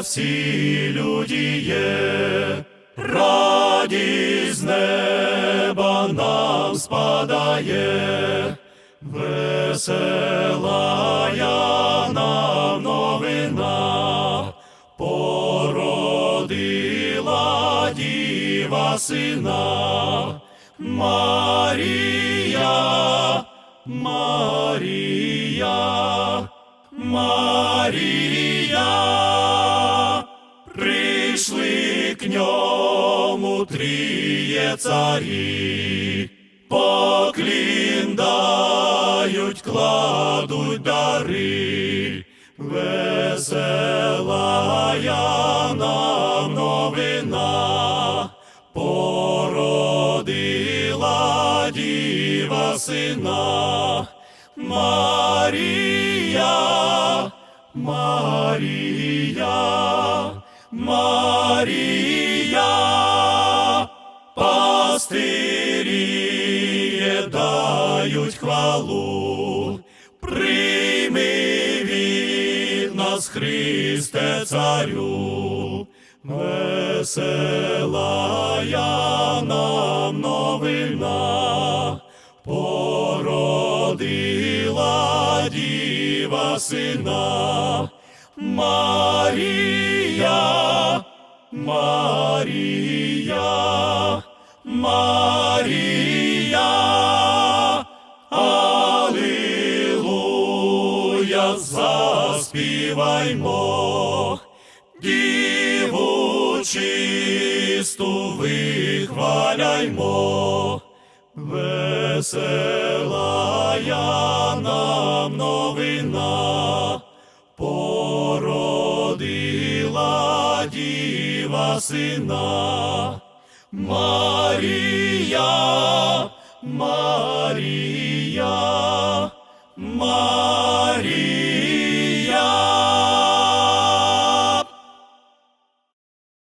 всі людіє, радість з неба нам спадає, весела нам новина, породила діва сина, Марія, Марія, Марія, прийшли к ньому тріє царі, поклін кладуть дари, весела я нам новина, породила діва сина, Марія, Марія, Марія, пастирі дають хвалу, прийми від нас, Христе Царю, весела я нам новина, породила діва сина, Марія, Марія, Марія, Алілуя, заспіваймо, Діву чисту вихваляймо, весела нам новина, діва сина, Марія, Марія, Марія.